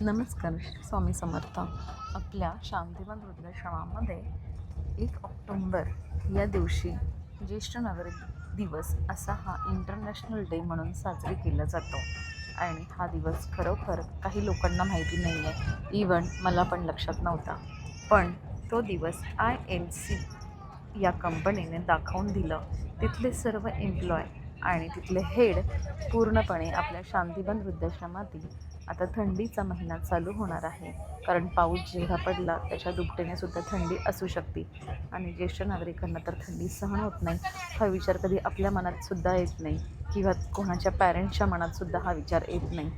नमस्कार श्री स्वामी समर्थ. आपल्या शांतिवन वृद्धाश्रमामध्ये एक ऑक्टोंबर या दिवशी ज्येष्ठ नागरिक दिवस असा हा इंटरनॅशनल डे म्हणून साजरी केला जातो. आणि हा दिवस खरोखर काही लोकांना माहिती नाही आहे इवन मला पण लक्षात नव्हता. पण तो दिवस आय एम सी या कंपनीने दाखवून दिलं. तिथले सर्व एम्प्लॉय आणि तिथले हेड पूर्णपणे आपल्या शांतिवन वृद्धाश्रमातील आता थंडीचा महिना चालू होणार आहे. कारण पाऊस जेव्हा पडला त्याच्या दुपटीने सुद्धा थंडी असू शकते. आणि ज्येष्ठ नागरिकांना तर थंडी सहन होत नाही. हा विचार कधी आपल्या मनात सुद्धा येत नाही. किंवा कोणाच्या पॅरेंट्सच्या मनात सुद्धा हा विचार येत नाही.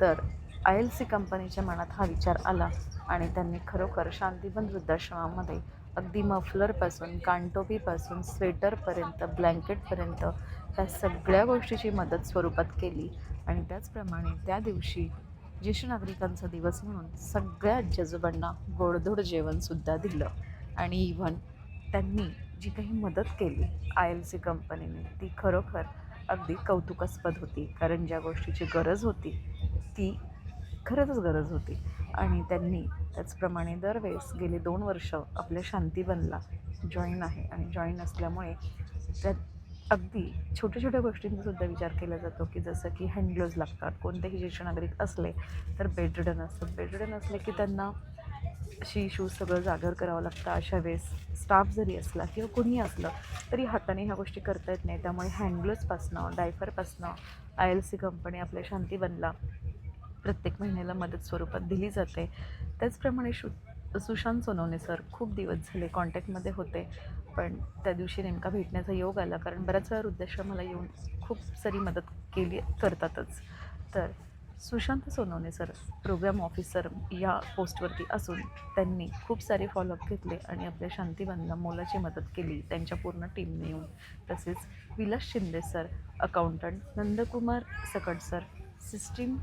तर आय एल सी कंपनीच्या मनात हा विचार आला आणि त्यांनी खरोखर शांतिवन वृद्धाश्रमामध्ये अगदी मफलरपासून कानटोपीपासून स्वेटरपर्यंत ब्लँकेटपर्यंत ह्या सगळ्या गोष्टीची मदत स्वरूपात केली. आणि त्याचप्रमाणे त्या दिवशी ज्येष्ठ नागरिकांचा दिवस म्हणून सगळ्या आजोबांना गोडधोड जेवणसुद्धा दिलं. आणि इव्हन त्यांनी जी काही मदत केली आय एल सी कंपनीने ती खरोखर अगदी कौतुकास्पद होती. कारण ज्या गोष्टीची गरज होती ती खरंच गरज होती. आणि त्यांनी त्याचप्रमाणे दरवेळेस गेले दोन वर्ष आपल्या शांतीवनला जॉईन आहे. आणि जॉईन असल्यामुळे त्यात अगदी छोट्या छोट्या गोष्टींचा सुद्धा विचार केला जातो की जसं की हँडग्लोव्ज लागतात. कोणतेही ज्येष्ठ नागरिक असले तर बेडरिडन असतात. बेडरिडन असले की त्यांना शी शूज सगळं जागर करावं लागतं. अशा वेळेस स्टाफ जरी असला किंवा कोणीही असलं तरी हाताने ह्या गोष्टी करता येत नाही. त्यामुळे हँडग्लोव्जपासनं डायफरपासनं आय एल सी कंपनी आपल्या शांती बनला. प्रत्येक महिन्याला मदत स्वरूपात दिली जाते. त्याचप्रमाणे शु सुशांत सोनवणे सर खूप दिवस झाले कॉन्टॅक्टमध्ये होते पण त्या दिवशी नेमका भेटण्याचा योग आला कारण बऱ्याच वेळा वृद्धाश्रमाला येऊन खूप सारी मदत केली करतातच. तर Sushant Sonawane sir program officer या पोस्टवरती असून त्यांनी खूप सारे फॉलोअप घेतले आणि आपल्या शांतीबांना मोलाची मदत केली. त्यांच्या पूर्ण टीमने येऊन तसेच Vilas Shinde sir accountant Nandkumar Sakat sir system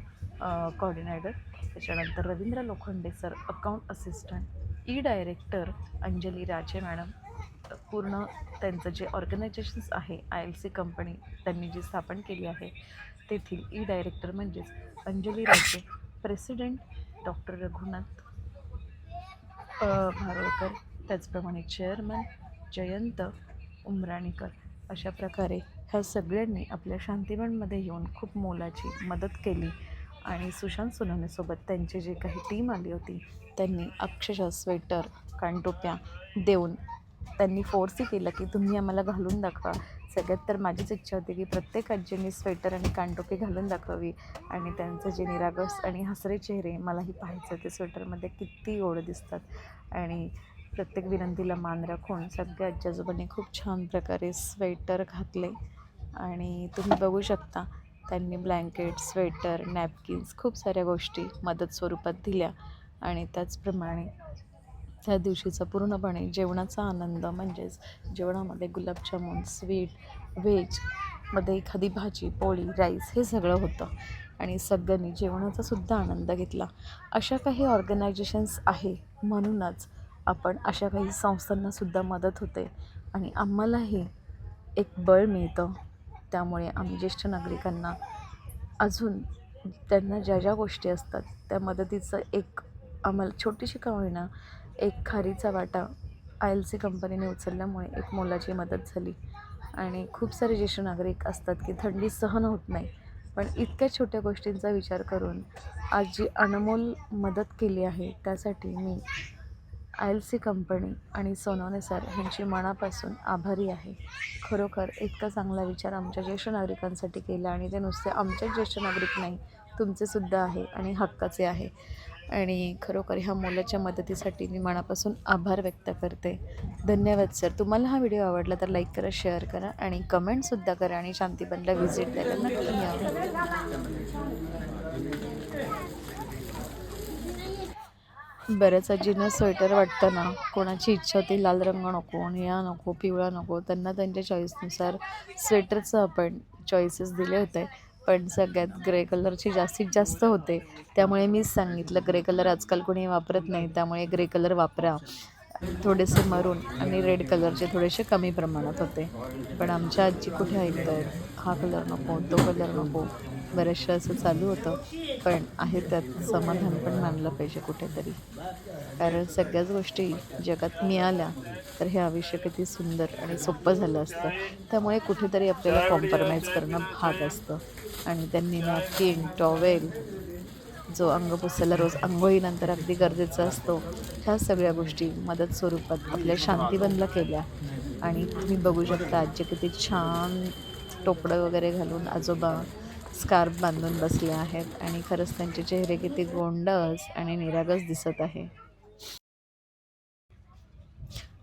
coordinator त्याच्यानंतर Ravindra Lokhande sir account assistant E director Anjali Raje madam पूर्ण त्यांचं जे ऑर्गनायझेशन्स आहे आय एल सी कंपनी त्यांनी जी स्थापन केली आहे तेथील ई डायरेक्टर म्हणजेच अंजली राजे प्रेसिडेंट डॉक्टर रघुनाथ भारोळकर त्याचप्रमाणे चेअरमन जयंत उमराणीकर. अशा प्रकारे ह्या सगळ्यांनी आपल्या शांतीवनमध्ये येऊन खूप मोलाची मदत केली. आणि सुशांत सोनवणेसोबत त्यांची जी काही टीम आली होती त्यांनी अक्षरशः स्वेटर कानटोप्या देऊन त्यांनी फोर्सही केलं की तुम्ही आम्हाला घालून दाखवा. सगळ्यात तर माझीच इच्छा होती की प्रत्येक आजींनी स्वेटर आणि कानटोपी घालून दाखवावी. आणि त्यांचे जे निरागस आणि हसरे चेहरे मलाही पाहायचं ते स्वेटरमध्ये किती गोड दिसतात. आणि प्रत्येक विनंतीला मान राखून सगळ्या आजी आजोबांनी खूप छान प्रकारे स्वेटर घातले. आणि तुम्ही बघू शकता त्यांनी ब्लँकेट स्वेटर नॅपकिन्स खूप साऱ्या गोष्टी मदत स्वरूपात दिल्या आणि त्याचप्रमाणे त्या दिवशीचा पूर्णपणे जेवणाचा आनंद म्हणजेच जेवणामध्ये गुलाबजामुन स्वीट व्हेजमध्ये एखादी भाजी पोळी राईस हे सगळं होतं आणि सगळ्यांनी जेवणाचा सुद्धा आनंद घेतला. अशा काही ऑर्गनायझेशन्स आहे म्हणूनच आपण अशा काही संस्थांनासुद्धा मदत होते आणि आम्हालाही एक बळ मिळतं. त्यामुळे आम्ही ज्येष्ठ नागरिकांना अजून त्यांना ज्या ज्या गोष्टी असतात त्या मदतीचं एक आम्हाला छोटीशी का होईना एक खारीचा वाटा आय एल सी कंपनीने उचलल्यामुळे एक मोलाची मदत झाली. आणि खूप सारे ज्येष्ठ नागरिक असतात की थंडी सहन होत नाही. पण इतक्या छोट्या गोष्टींचा विचार करून आज जी अनमोल मदत केली आहे त्यासाठी मी आय एल सी कंपनी आणि सोनवणे सर ह्यांची मनापासून आभारी आहे. खरोखर इतका चांगला विचार आमच्या ज्येष्ठ नागरिकांसाठी केला आणि ते नुसते आमचेच ज्येष्ठ नागरिक नाही तुमचेसुद्धा आहे आणि हक्काचे आहे. आणि खरोखर ह्या मोलाच्या मदतीसाठी मी मनापासून आभार व्यक्त करते. धन्यवाद सर. तुम्हाला हा व्हिडिओ आवडला तर लाईक करा शेअर करा आणि कमेंटसुद्धा करा आणि शांतीबनला व्हिजिट द्यायला नक्की या बऱ्याच आजींना स्वेटर वाटतं ना कोणाची इच्छा होती लाल रंग नको निळा नको पिवळा नको त्यांना त्यांच्या चॉईसनुसार स्वेटरचं आपण चॉईसेस दिले होते. पण सगळ्यात ग्रे कलरची जास्तीत जास्त होते. त्यामुळे मीच सांगितलं ग्रे कलर आजकाल कोणी वापरत नाही त्यामुळे ग्रे कलर वापरा. थोडेसे मरून आणि रेड कलरचे थोडेसे कमी प्रमाणात होते. पण आमच्या आजी कुठे ऐकतात हा कलर नको तो कलर नको. बऱ्याचशा असं चालू होतं पण आहे त्यात समाधान पण मानलं पाहिजे कुठेतरी. कारण सगळ्याच गोष्टी जगात मिळाल्या तर हे आयुष्य किती सुंदर आणि सोपं झालं असतं. त्यामुळे कुठेतरी आपल्याला कॉम्प्रमाइज करणं भाग असतं. आणि त्यांनी नॅपकिन टॉवेल जो अंग पुसायला रोज आंघोळीनंतर अगदी गरजेचा असतो ह्या सगळ्या गोष्टी मदत स्वरूपात आपल्या शांतीबनला केल्या. आणि तुम्ही बघू शकता आजी किती छान टोपडं वगैरे घालून आजोबा स्कार्फ बांधून बसले आहेत आणि खरंच त्यांचे चेहरे किती गोंडस आणि निरागस दिसत आहे.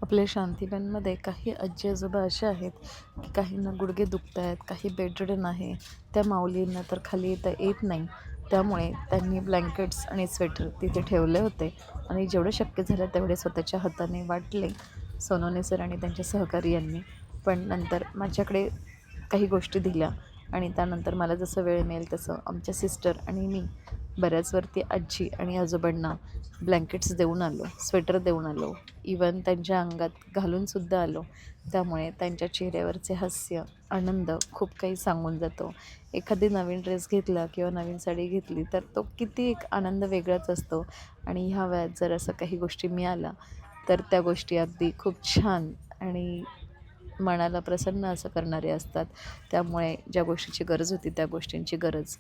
आपल्या शांतीबनमध्ये काही आजी आजोबा असे आहेत की काहींना गुडघे दुखत आहेत काही बेडरिडन आहे त्या माऊलींना तर खाली येता येत नाही. त्यामुळे त्यांनी ब्लँकेट्स आणि स्वेटर तिथे ठेवले होते आणि जेवढं शक्य झालं तेवढे स्वतःच्या हाताने वाटले सोनोने सर आणि त्यांच्या सहकारी यांनी. पण नंतर माझ्याकडे काही गोष्टी दिल्या. आणि त्यानंतर मला जसं वेळ मिळेल तसं आमच्या सिस्टर आणि मी बऱ्याचवरती आजी आणि आजोबांना ब्लँकेट्स देऊन आलो स्वेटर देऊन आलो इवन त्यांच्या अंगात घालूनसुद्धा आलो. त्यामुळे त्यांच्या चेहऱ्यावरचे हास्य आनंद खूप काही सांगून जातो. एखादी नवीन ड्रेस घेतला किंवा नवीन साडी घेतली तर तो किती एक आनंद वेगळाच असतो. आणि ह्या वयात जर असं काही गोष्टी मिळाल्या तर त्या गोष्टी अगदी खूप छान आणि मनाला प्रसन्न असं करणारे असतात. त्यामुळे ज्या गोष्टीची गरज होती त्या गोष्टींची गरज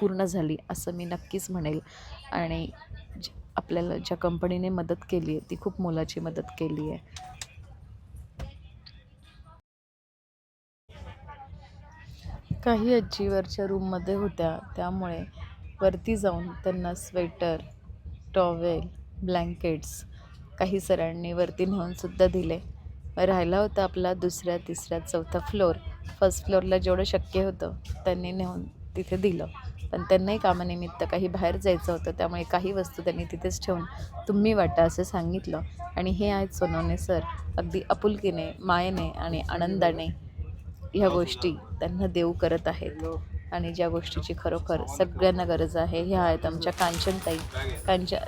पूर्ण झाली असं मी नक्कीच म्हणेल. आणि आपल्याला ज्या कंपनीने मदत केली आहे ती खूप मोलाची मदत केली आहे. काही आजी वरच्या रूममध्ये होत्या. त्यामुळे वरती जाऊन त्यांना स्वेटर टॉवेल ब्लँकेट्स काही सरांनी वरती नेऊनसुद्धा दिले. राहिला होता आपला दुसऱ्या तिसऱ्या चौथा फ्लोअर फर्स्ट फ्लोअरला जेवढं शक्य होतं त्यांनी नेऊन तिथे दिलं. पण त्यांनाही कामानिमित्त काही बाहेर जायचं होतं त्यामुळे काही वस्तू त्यांनी तिथेच ठेवून तुम्ही वाटा असं सांगितलं. आणि हे आहेत सोनवणे सर अगदी आपुलकीने मायेने आणि आनंदाने ह्या गोष्टी त्यांना देऊ करत आहेत. आणि ज्या गोष्टीची खरोखर सगळ्यांना गरज आहे ह्या आहेत आमच्या कांचनताई. कांच्या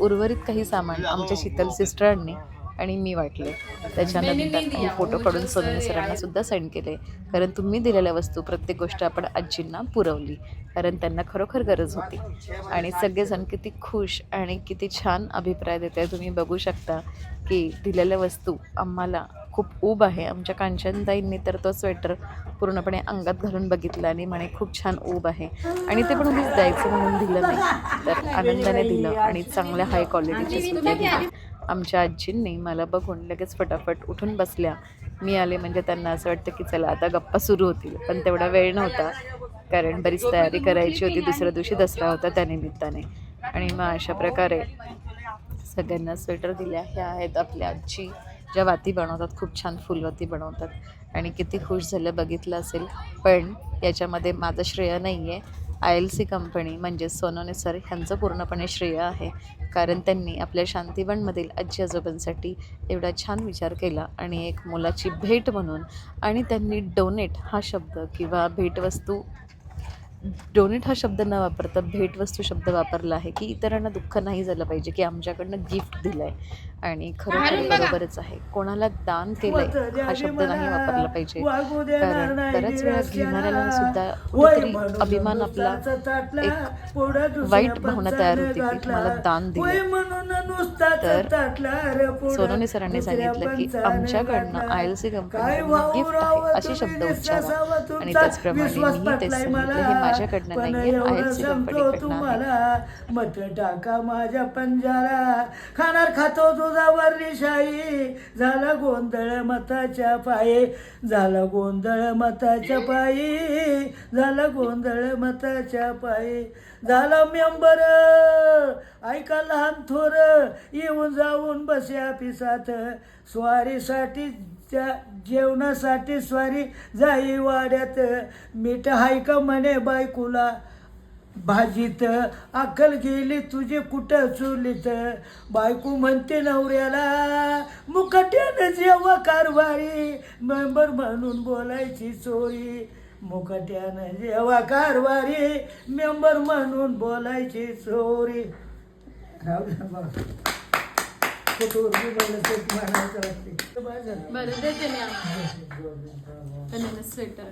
उर्वरित काही सामान आमच्या शीतल सिस्टरांनी आणि मी वाटले. त्याच्यानंतर फोटो काढून सोनवणे सरांना सुद्धा सेंड केले. कारण तुम्ही दिलेल्या वस्तू प्रत्येक गोष्ट आपण आजींना पुरवली. कारण त्यांना खरोखर गरज होती. आणि सगळेजण किती खुश आणि किती छान अभिप्राय देत तुम्ही बघू शकता की दिलेल्या वस्तू आम्हाला खूप ऊब आहे. आमच्या कांचनताईंनी तर तो स्वेटर पूर्णपणे अंगात घालून बघितला आणि म्हणे खूप छान ऊब आहे. आणि ते पण उगीच द्यायचं म्हणून दिलं नाही. तर आनंदाने दिलं आणि चांगल्या हाय क्वालिटीचे सुद्धा दिले आमच्या आजींनी मला बघून लगेच फटाफट उठून बसल्या. मी आले म्हणजे त्यांना असं वाटतं की चला आता गप्पा सुरू होतील. पण तेवढा वेळ नव्हता. कारण बरीच तयारी करायची होती. दुसऱ्या दिवशी दसरा होता त्यानिमित्ताने आणि मग अशा प्रकारे सगळ्यांना स्वेटर दिल्या. ह्या आहेत आपल्या आजी. ज्या वाती बनवतात खूप छान फुलवाती बनवतात. आणि किती खुश झालं बघितलं असेल. पण याच्यामध्ये माझं श्रेय नाही आहे आय एल सी कंपनी म्हणजे सोनोने सर ह्यांचं पूर्णपणे श्रेय आहे. कारण त्यांनी आपल्या शांतीवनमधील आजी आजोबांसाठी एवढा छान विचार केला आणि एक मुलाची भेट म्हणून आणि त्यांनी डोनेट हा शब्द किंवा भेटवस्तू डोनेट हा शब्द न वापरता भेटवस्तू शब्द वापरला आहे की इतरांना दुःख नाही झालं पाहिजे की आमच्याकडनं गिफ्ट दिलं आहे आणि खरोखर बरोबरच आहे. कोणाला दान केलंय हा शब्द नाही वापरला पाहिजे. कारण बऱ्याच वेळा घेणाऱ्याला सुद्धा कुठेतरी अभिमान आपला एक वाईट भावना तयार होते की मला दान दिलं तर सोनोने सरांनी सांगितलं की आमच्याकडनं आय एल सी कंपनीकडनं गिफ्ट आहे असे शब्द उच्चारा. आणि त्याचप्रमाणे मीही तेच सांगितलं हे माझ्याकडनं आहे मत टाका माझ्या पंजारा खाणार खातो तुझा वर्णिशाही. झाला गोंधळ मताच्या पायी झाला गोंधळ मताच्या पायी झाला गोंधळ मताच्या पायी. झाला मेंबर ऐका लहान थोर येऊन जाऊन बस्या पिसात. स्वारीसाठी त्या जेवणासाठी स्वारी जाई वाड्यात. मीठ हाय का म्हणे बायकुला? भाजीत अक्कल गेली तुझी कुठं चुलीत? बायको म्हणते नवऱ्याला मुकट्यानं जेव्हा कारभारी मेंबर म्हणून बोलायची चोरी. मुकट्यानं जेव्हा कारवारी. मेंबर म्हणून बोलायची चोरी. राहू दे बरं देते मी. स्वेटर